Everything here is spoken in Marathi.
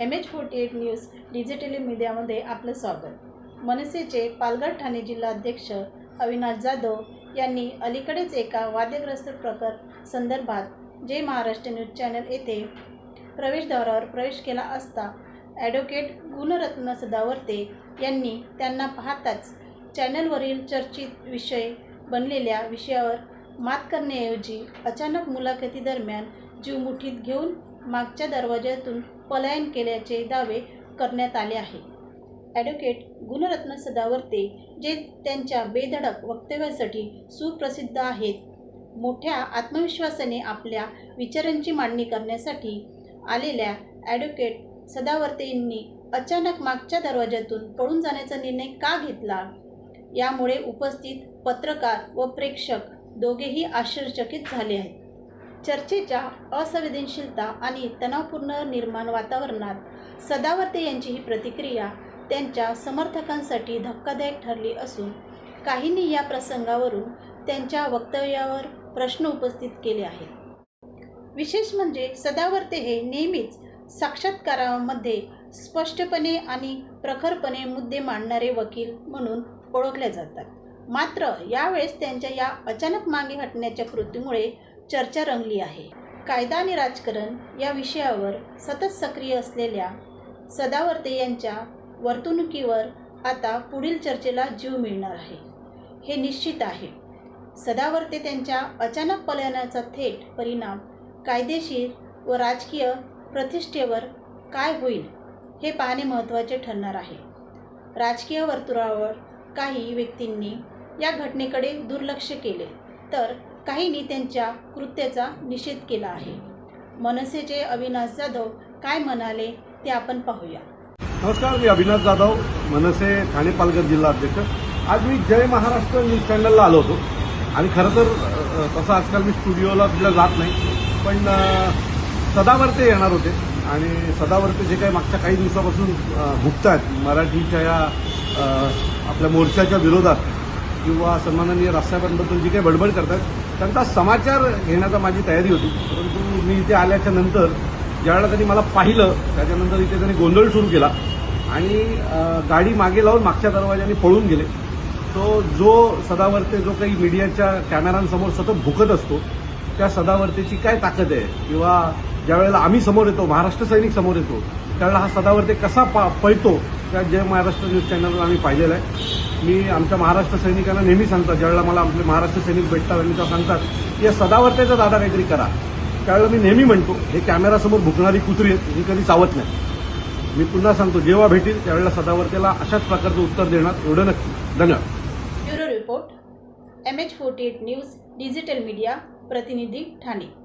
M H forty eight news digital मीडियामध्ये आपलं स्वागत. मनसेचे पालघर ठाणे जिल्हाध्यक्ष अविनाश जाधव यांनी अलीकडेच एका वाद्यग्रस्त प्रकार संदर्भात जे महाराष्ट्र न्यूज चॅनल येथे प्रवेशद्वारावर प्रवेश केला असता ॲडव्होकेट गुणरत्न सदावर्ते यांनी त्यांना पाहताच चॅनलवरील चर्चित विषय बनलेल्या विषयावर मात करण्याऐवजी अचानक मुलाखतीदरम्यान जीव मुठीत घेऊन मागच्या दरवाज्यातून पलायन केल्याचे दावे करण्यात आले आहे. ॲडव्होकेट गुणरत्न सदावर्ते जे त्यांच्या बेधडक वक्तव्यासाठी सुप्रसिद्ध आहेत मोठ्या आत्मविश्वासाने आपल्या विचारांची मांडणी करण्यासाठी आलेल्या ॲडव्होकेट सदावर्तेंनी अचानक मागच्या दरवाज्यातून पळून जाण्याचा निर्णय का घेतला? यामुळे उपस्थित पत्रकार व प्रेक्षक दोघेही आश्चर्यचकित झाले आहेत. चर्चेच्या असंवेदनशीलता आणि तणावपूर्ण निर्माण वातावरणात सदावर्ते यांची ही प्रतिक्रिया त्यांच्या समर्थकांसाठी धक्कादायक ठरली असून काहींनी या प्रसंगावरून त्यांच्या वक्तव्यावर प्रश्न उपस्थित केले आहेत. विशेष म्हणजे सदावर्ते हे नेहमीच साक्षात्कारामध्ये स्पष्टपणे आणि प्रखरपणे मुद्दे मांडणारे वकील म्हणून ओळखले जातात. मात्र यावेळेस त्यांच्या या अचानक मागे हटण्याच्या कृतीमुळे चर्चा रंगली आहे. कायदा आणि राजकारण या विषयावर सतत सक्रिय असलेल्या सदावर्ते यांच्या वर्तणुकीवर आता पुढील चर्चेला जीव मिळणार आहे. हे निश्चित आहे. सदावर्ते त्यांच्या अचानक पलायनाचा थेट परिणाम कायदेशीर व राजकीय प्रतिष्ठेवर काय होईल हे पाहणे महत्त्वाचे ठरणार आहे. राजकीय वर्तुळावर काही व्यक्तींनी या घटनेकडे दुर्लक्ष केले. तर काहींनी त्यांच्या कृत्याचा निषेध केला आहे. मनसेचे अविनाश जाधव काय म्हणाले ते आपण पाहूया. नमस्कार मी अविनाश जाधव मनसे ठाणे पालघर जिल्हा अध्यक्ष. आज मी जय महाराष्ट्र न्यूज चॅनलला आलो होतो. आणि खरं तर तसं आजकाल मी स्टुडिओला तिला जात नाही. पण अ, सदावर्ते येणार होते. आणि सदावर्ते जे काही मागच्या काही दिवसापासून भुगत आहेत मराठीच्या या आपल्या मोर्चाच्या विरोधात किंवा सन्माननीय राजसाहेबांबद्दल जी काही बडबड करतात त्यांचा समाचार घेण्याचा माझी तयारी होती. परंतु मी इथे आल्याच्यानंतर ज्यावेळेला त्यांनी मला पाहिलं त्याच्यानंतर इथे त्यांनी गोंधळ सुरू केला आणि गाडी मागे लावून मागच्या दरवाजाने पळून गेले. तो जो सदावर्ते जो काही मीडियाच्या कॅमेऱ्यांसमोर सतत भुकत असतो त्या सदावर्तेची काय ताकद आहे? किंवा ज्यावेळेला आम्ही समोर येतो महाराष्ट्र सैनिक समोर येतो त्यावेळेला हा सदावर्ते कसा पा पळतो त्या जय महाराष्ट्र न्यूज चॅनलवर आम्ही पाहिलेला आहे. मी आमच्या महाराष्ट्र सैनिकांना नेहमी सांगतात ज्यावेळेला मला आपले महाराष्ट्र सैनिक भेटतात आणि त्या सांगतात की या सदावर्तेचा दादा काहीतरी करा. त्यावेळेला मी नेहमी म्हणतो हे कॅमेरासमोर भुकणारी कुत्री आहेत ही कधी चावत नाही. मी पुन्हा सांगतो जेव्हा भेटील त्यावेळेला सदावर्तेला अशाच प्रकारचं उत्तर देणार एवढं नक्की. धन्यवाद. Bureau report M H forty eight news digital media प्रतिनिधी ठाणे.